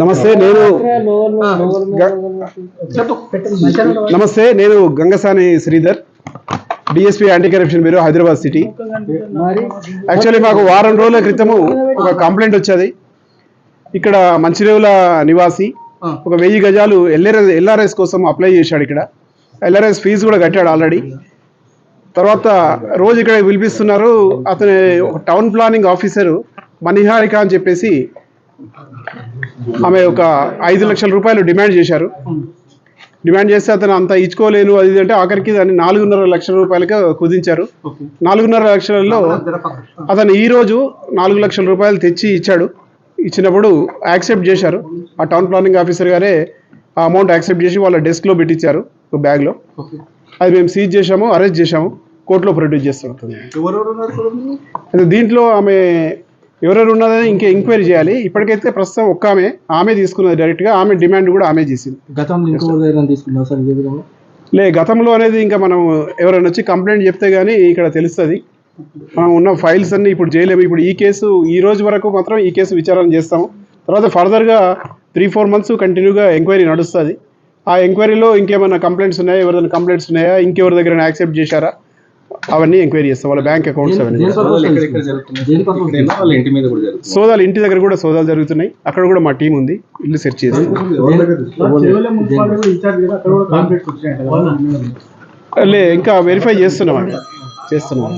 నమస్తే నేను నమస్తే నేను Gangasani Sridhar DSP anti corruption bureau Hyderabad city. Actually మాకు వారం రోజుల క్రితము ఒక కంప్లైంట్ వచ్చేది. ఇక్కడ మంచిరేవుల నివాసి ఒక వెయ్యి గజాలు ఎల్ఆర్ఎస్ ఎల్ఆర్ఎస్ కోసం అప్లై చేశాడు ఇక్కడ. ఎల్ఆర్ఎస్ ఫీజు కూడా కట్టాడు ఆల్రెడీ తర్వాత రోజు ఇక్కడ పిలిపిస్తున్నారు అతని ఒక టౌన్ ప్లానింగ్ ఆఫీసరు మణిహారిక అని చెప్పేసి ఆమె ఒక ఐదు లక్షల రూపాయలు డిమాండ్ చేశారు. డిమాండ్ చేస్తే అతను అంత ఇచ్చుకోలేను అది అంటే ఆఖరికి దాన్ని నాలుగున్నర లక్షల రూపాయలకి కుదించారు. నాలుగున్నర లక్షలలో అతను ఈ రోజు నాలుగు లక్షల రూపాయలు తెచ్చి ఇచ్చాడు. ఇచ్చినప్పుడు యాక్సెప్ట్ చేశారు. ఆ టౌన్ ప్లానింగ్ ఆఫీసర్ గారే ఆ అమౌంట్ యాక్సెప్ట్ చేసి వాళ్ళ డెస్క్లో పెట్టించారు ఒక బ్యాగ్లో. అది మేము సీజ్ చేశాము అరెస్ట్ చేశాము కోర్టులో ప్రొడ్యూస్ అయితే దీంట్లో ఆమె ఎవరెవరు ఉన్నదని ఇంకా ఎంక్వైరీ చేయాలి. ఇప్పటికైతే ప్రస్తుతం ఒక్క ఆమె ఆమె తీసుకున్నది డైరెక్ట్గా ఆమె డిమాండ్ కూడా ఆమె చేసింది. గతంలో ఇంకొకరి దగ్గర తీసుకున్నారు సార్ ఇదే విధంగా? లే గతంలో అనేది ఇంకా మనం ఎవరైనా వచ్చి కంప్లైంట్ చెప్తే గానీ ఇక్కడ తెలుస్తుంది. మనం ఉన్న ఫైల్స్ అన్ని ఇప్పుడు చేయలేము ఇప్పుడు ఈ కేసు ఈ రోజు వరకు మాత్రం ఈ కేసు విచారణ చేస్తాము. తర్వాత ఫర్దర్గా త్రీ ఫోర్ మంత్స్ కంటిన్యూగా ఎంక్వైరీ నడుస్తుంది. ఆ ఎంక్వైరీలో ఇంకేమైనా కంప్లైంట్స్ ఉన్నాయా? ఎవరైనా కంప్లైంట్స్ ఉన్నాయా? ఇంకెవరి దగ్గర యాక్సెప్ట్ చేశారా? అవన్నీ ఎంక్వైరీ చేస్తాం. వాళ్ళ బ్యాంక్ అకౌంట్స్ అవన్నీ. సోదాలు ఇంటి దగ్గర కూడా సోదాలు జరుగుతున్నాయి. అక్కడ కూడా మా టీం ఉంది. ఇల్లు సెర్చ్ చేస్తాం. లే ఇంకా వెరిఫై చేస్తున్నాం చేస్తున్నాం.